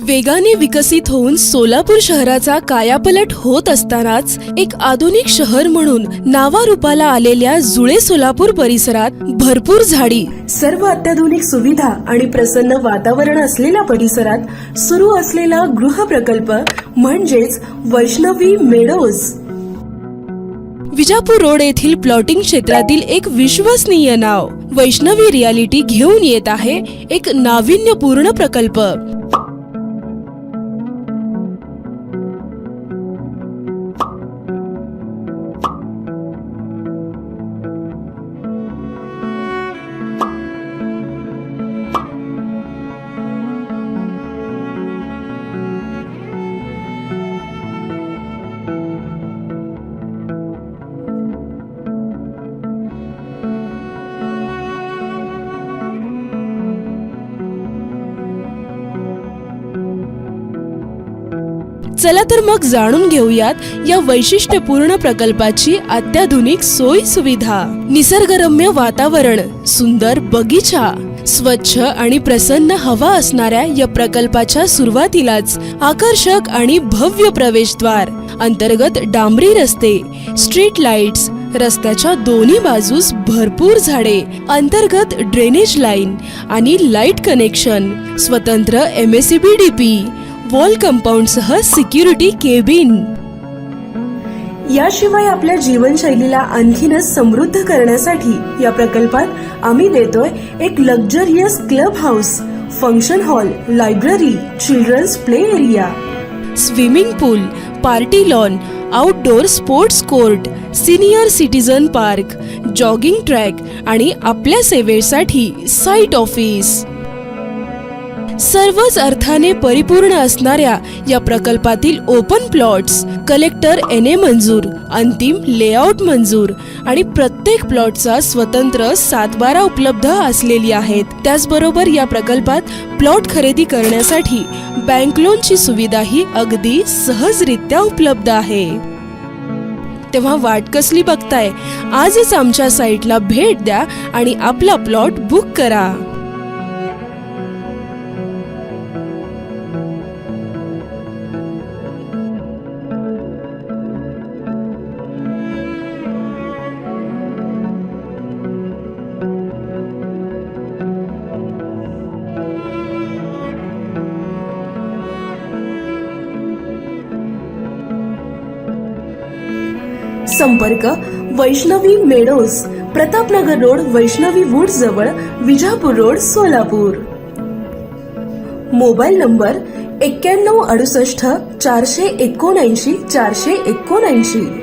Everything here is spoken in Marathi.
वेगाने विकसित होऊन सोलापूर शहराचा कायापलट होत असतानाच एक आधुनिक शहर म्हणून नावारूपाला आलेल्या जुळे सोलापूर परिसरात भरपूर झाडी. सर्व अत्याधुनिक सुविधा आणि प्रसन्न वातावरण असलेल्या परिसरात सुरू असलेला गृह प्रकल्प म्हणजेच वैष्णवी मेडोज. विजापूर रोड येथील प्लॉटिंग क्षेत्रातील एक विश्वसनीय नाव वैष्णवी रियालिटी घेऊन येत आहे एक नाविन्यपूर्ण प्रकल्प. चला तर मग जाणून घेऊयात या वैशिष्ट्यपूर्ण प्रकल्पाची अत्याधुनिक सोयी सुविधा. निसर्गरम्य वातावरण सुंदर बगीचा स्वच्छ आणि प्रसन्न हवा असणाऱ्या या प्रकल्पाच्या सुरुवातीलाच आकर्षक आणि भव्य प्रवेशद्वार अंतर्गत डांबरी रस्ते स्ट्रीट लाईट्स रस्त्याच्या दोन्ही बाजूस भरपूर झाडे अंतर्गत ड्रेनेज लाईन आणि लाइट कनेक्शन स्वतंत्र M S C B D P wall compound सह सिक्युरिटी केबिन. याशिवाय आपल्या जीवनशैलीला आणखीनच समृद्ध करण्यासाठी या प्रकल्पात आम्ही देतोय एक luxurious club house function hall library children's play area swimming pool party lawn outdoor sports court senior citizen park jogging track आणि आपल्या सेवेसाठी साईट ऑफिस सर्वच अर्थाने परिपूर्ण असणाऱ्या या प्रकल्पातील open plots collector N A मंजूर अंतिम लेआउट मंजूर आणि प्रत्येक प्लॉटचा स्वतंत्र सातबारा उपलब्ध असलेली आहेत. त्याचबरोबर या प्रकल्पात प्लॉट खरेदी करण्यासाठी बँक लोनची सुविधाही अगदी सहजरित्या उपलब्ध आहे. तेव्हा वाट कसली बघताय? आजच आमच्या साईटला भेट द्या आणि आपला प्लॉट बुक करा. संपर्क Vaishnavi meadows Pratapnagar road Vaishnavi wood जवळ Vijapur road Solapur. Mobile number एक्क्याण्णव अडुसष्ट चारशे एकोणऐंशी चारशे एकोणऐंशी.